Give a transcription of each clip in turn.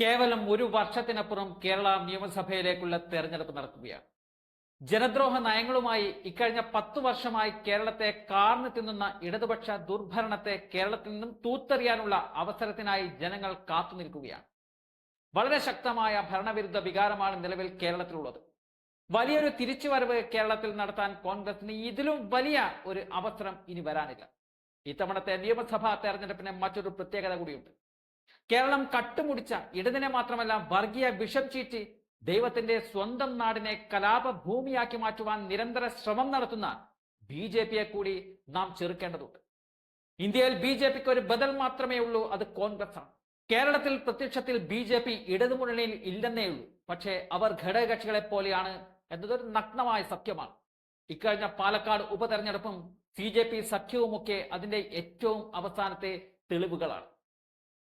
കേവലം ഒരു വർഷത്തിനപ്പുറം കേരള നിയമസഭയിലേക്കുള്ള തെരഞ്ഞെടുപ്പ് നടക്കുകയാണ്. ജനദ്രോഹ നയങ്ങളുമായി ഇക്കഴിഞ്ഞ പത്തു വർഷമായി കേരളത്തെ കാർന്നു തിന്നുന്ന ഇടതുപക്ഷ ദുർഭരണത്തെ കേരളത്തിൽ നിന്നും തൂത്തെറിയാനുള്ള അവസരത്തിനായി ജനങ്ങൾ കാത്തുനിൽക്കുകയാണ് വളരെ ശക്തമായ ഭരണവിരുദ്ധ വികാരമാണ് നിലവിൽ കേരളത്തിലുള്ളത്. വലിയൊരു തിരിച്ചുവരവ് കേരളത്തിൽ നടത്താൻ കോൺഗ്രസിന് ഇതിലും വലിയ ഒരു അവസരം ഇനി വരാനില്ല. ഇത്തവണത്തെ നിയമസഭാ തെരഞ്ഞെടുപ്പിന് മറ്റൊരു പ്രത്യേകത കൂടിയുണ്ട്. കേരളം കട്ടുമുടിച്ച ഇടതിനെ മാത്രമല്ല വർഗീയ വിഷം ചീറ്റി ദൈവത്തിന്റെ സ്വന്തം നാടിനെ കലാപഭൂമിയാക്കി മാറ്റുവാൻ നിരന്തര ശ്രമം നടത്തുന്ന ബി ജെ പിയെ കൂടി നാം ചെറുക്കേണ്ടതുണ്ട്. ഇന്ത്യയിൽ ബി ജെ പിക്ക് ഒരു ബദൽ മാത്രമേ ഉള്ളൂ അത് കോൺഗ്രസ് ആണ് കേരളത്തിൽ പ്രത്യക്ഷത്തിൽ ബി ജെ പി ഇടതുമുന്നണിയിൽ ഇല്ലെന്നേ ഉള്ളൂ പക്ഷേ അവർ ഘടകകക്ഷികളെ പോലെയാണ് എന്നതൊരു നഗ്നമായ സത്യമാണ്. ഇക്കഴിഞ്ഞ പാലക്കാട് ഉപതെരഞ്ഞെടുപ്പും സി ജെ പി സഖ്യവുമൊക്കെ അതിന്റെ ഏറ്റവും അവസാനത്തെ തെളിവുകളാണ്.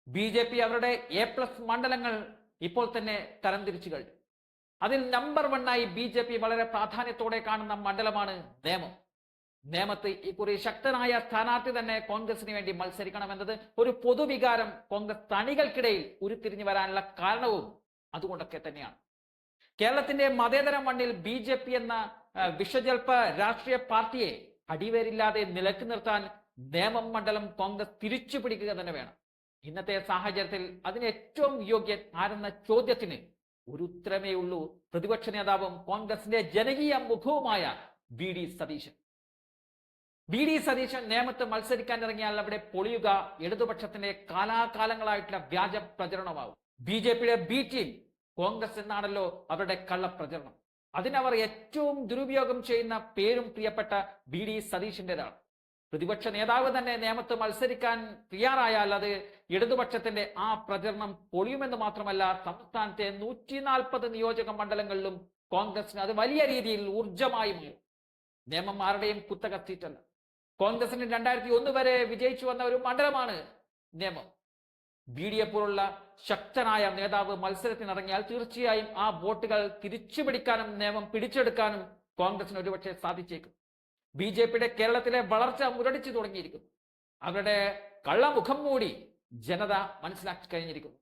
ബി ജെ പി അവരുടെ എ പ്ലസ് മണ്ഡലങ്ങൾ ഇപ്പോൾ തന്നെ തരംതിരിച്ചു കഴിഞ്ഞു. അതിൽ നമ്പർ വണ്ണായി ബി ജെ പി വളരെ പ്രാധാന്യത്തോടെ കാണുന്ന മണ്ഡലമാണ് നേമം. നേമത്ത് ഇക്കുറി ശക്തനായ സ്ഥാനാർത്ഥി തന്നെ കോൺഗ്രസിന് വേണ്ടി മത്സരിക്കണമെന്നത് ഒരു പൊതുവികാരം കോൺഗ്രസ് തണികൾക്കിടയിൽ ഉരുത്തിരിഞ്ഞു വരാനുള്ള കാരണവും അതുകൊണ്ടൊക്കെ തന്നെയാണ്. കേരളത്തിന്റെ മതേതര മണ്ണിൽ ബി ജെ പി എന്ന വിഷജൽപ്പ രാഷ്ട്രീയ പാർട്ടിയെ അടിവേരില്ലാതെ നിലയ്ക്ക് നിർത്താൻ നേമം മണ്ഡലം കോൺഗ്രസ് തിരിച്ചു പിടിക്കുക തന്നെ വേണം. ഇന്നത്തെ സാഹചര്യത്തിൽ അതിന് ഏറ്റവും യോഗ്യൻ ആരെന്ന ചോദ്യത്തിന് ഒരു ഉത്തരമേ ഉള്ളൂ. പ്രതിപക്ഷ നേതാവും കോൺഗ്രസിന്റെ ജനകീയ മുഖവുമായ V D Satheesan. V D Satheesan നേമത്ത് മത്സരിക്കാൻ ഇറങ്ങിയാൽ അവിടെ പൊളിയുക ഇടതുപക്ഷത്തിന്റെ കാലാകാലങ്ങളായിട്ടുള്ള വ്യാജ പ്രചരണമാവും. ബി ജെ പിയുടെ ബി ടീം കോൺഗ്രസ് എന്നാണല്ലോ അവരുടെ കള്ളപ്രചരണം. അതിനവർ ഏറ്റവും ദുരുപയോഗം ചെയ്യുന്ന പേരും പ്രിയപ്പെട്ട ബി ഡി സതീഷിന്റെതാണ് പ്രതിപക്ഷ നേതാവ് തന്നെ നിയമത്ത് മത്സരിക്കാൻ തയ്യാറായാൽ അത് ഇടതുപക്ഷത്തിന്റെ ആ പ്രചരണം പൊളിയുമെന്ന് മാത്രമല്ല സംസ്ഥാനത്തെ നൂറ്റി നാൽപ്പത് നിയോജക മണ്ഡലങ്ങളിലും കോൺഗ്രസിന് അത് വലിയ രീതിയിൽ ഊർജമായി മാറും നിയമം ആരുടെയും കുത്തകത്തിയിട്ടല്ല കോൺഗ്രസിന് രണ്ടായിരത്തി ഒന്ന് വരെ വിജയിച്ചു വന്ന ഒരു മണ്ഡലമാണ് നിയമം ബി ഡി എപ്പോലുള്ള ശക്തനായ നേതാവ് മത്സരത്തിനിറങ്ങിയാൽ തീർച്ചയായും ആ വോട്ടുകൾ തിരിച്ചുപിടിക്കാനും നിയമം പിടിച്ചെടുക്കാനും കോൺഗ്രസിന് ഒരുപക്ഷെ സാധിച്ചേക്കും. ബി ജെ പിയുടെ കേരളത്തിലെ വളർച്ച മുരടിച്ചു തുടങ്ങിയിരിക്കുന്നു. അവരുടെ കള്ളമുഖം മൂടി ജനത മനസ്സിലാക്കി കഴിഞ്ഞിരിക്കുന്നു.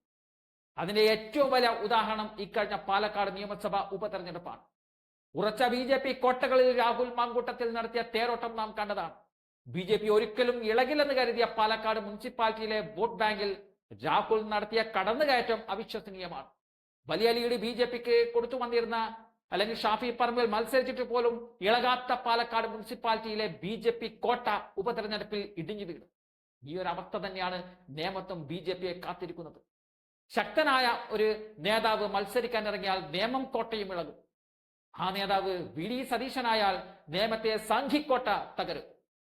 അതിന്റെ ഏറ്റവും വലിയ ഉദാഹരണം ഇക്കഴിഞ്ഞ പാലക്കാട് നിയമസഭാ ഉപതെരഞ്ഞെടുപ്പാണ്. ഉറച്ച ബി ജെ പി കോട്ടകളിൽ രാഹുൽ മാങ്കൂട്ടത്തിൽ നടത്തിയ തേരോട്ടം നാം കണ്ടതാണ്. ബി ജെ പി ഒരിക്കലും ഇളകില്ലെന്ന് കരുതിയ പാലക്കാട് മുനിസിപ്പാലിറ്റിയിലെ വോട്ട് ബാങ്കിൽ രാഹുൽ നടത്തിയ കടന്നുകയറ്റം അവിശ്വസനീയമാണ്. വലിയ ലീഡ് ബി ജെ പിക്ക് കൊടുത്തു വന്നിരുന്ന അല്ലെങ്കിൽ ഷാഫി പറമ്പിൽ മത്സരിച്ചിട്ട് പോലും ഇളകാത്ത പാലക്കാട് മുനിസിപ്പാലിറ്റിയിലെ ബി ജെ പി കോട്ട ഉപതെരഞ്ഞെടുപ്പിൽ ഇടിഞ്ഞു വീണു. ഈ ഒരു അവസ്ഥ തന്നെയാണ് നേമത്തും ബി ജെ പിയെ കാത്തിരിക്കുന്നത്. ശക്തനായ ഒരു നേതാവ് മത്സരിക്കാൻ ഇറങ്ങിയാൽ നേമം കോട്ടയും ഇളകും. ആ നേതാവ് വി ഡി സതീശനായാൽ നേമത്തെ സംഘിക്കോട്ട തകരും.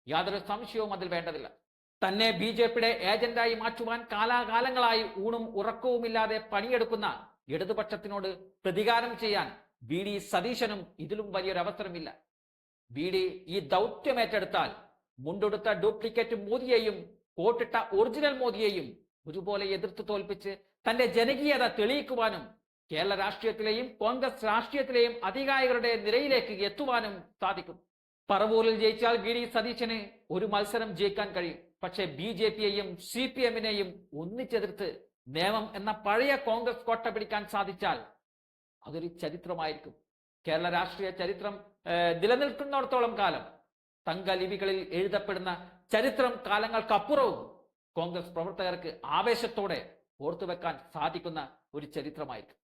യാതൊരു സംശയവും അതിൽ വേണ്ടതില്ല. തന്നെ ബി ജെ പിയുടെ ഏജന്റായി മാറ്റുവാൻ കാലാകാലങ്ങളായി ഊണും ഉറക്കവുമില്ലാതെ പണിയെടുക്കുന്ന ഇടതുപക്ഷത്തിനോട് പ്രതികാരം ചെയ്യാൻ ബി ഡി സതീശനും ഇതിലും വലിയൊരു അവസരമില്ല. ബി ഡി ഈ ദൗത്യം ഏറ്റെടുത്താൽ മുണ്ടെടുത്ത ഡ്യൂപ്ലിക്കേറ്റ് മോദിയെയും കോട്ടിട്ട ഒറിജിനൽ മോദിയെയും ഒരുപോലെ എതിർത്ത് തോൽപ്പിച്ച് തന്റെ ജനകീയത തെളിയിക്കുവാനും കേരള രാഷ്ട്രീയത്തിലെയും കോൺഗ്രസ് രാഷ്ട്രീയത്തിലെയും അധികാരികളുടെ നിരയിലേക്ക് എത്തുവാനും സാധിക്കും. പറവൂരിൽ ജയിച്ചാൽ വി ഡി സതീശന് ഒരു മത്സരം ജയിക്കാൻ കഴിയും. പക്ഷേ ബി ജെ പിയെയും സി പി എമ്മിനെയും ഒന്നിച്ചെതിർത്ത് നിയമം എന്ന പഴയ കോൺഗ്രസ് കോട്ട പിടിക്കാൻ സാധിച്ചാൽ അതൊരു ചരിത്രമായിരിക്കും. കേരള രാഷ്ട്രീയ ചരിത്രം നിലനിൽക്കുന്നിടത്തോളം കാലം തങ്കലിപികളിൽ എഴുതപ്പെടുന്ന ചരിത്രം കാലങ്ങൾക്കപ്പുറവും കോൺഗ്രസ് പ്രവർത്തകർക്ക് ആവേശത്തോടെ ഓർത്തുവെക്കാൻ സാധിക്കുന്ന ഒരു ചരിത്രമായിരിക്കും.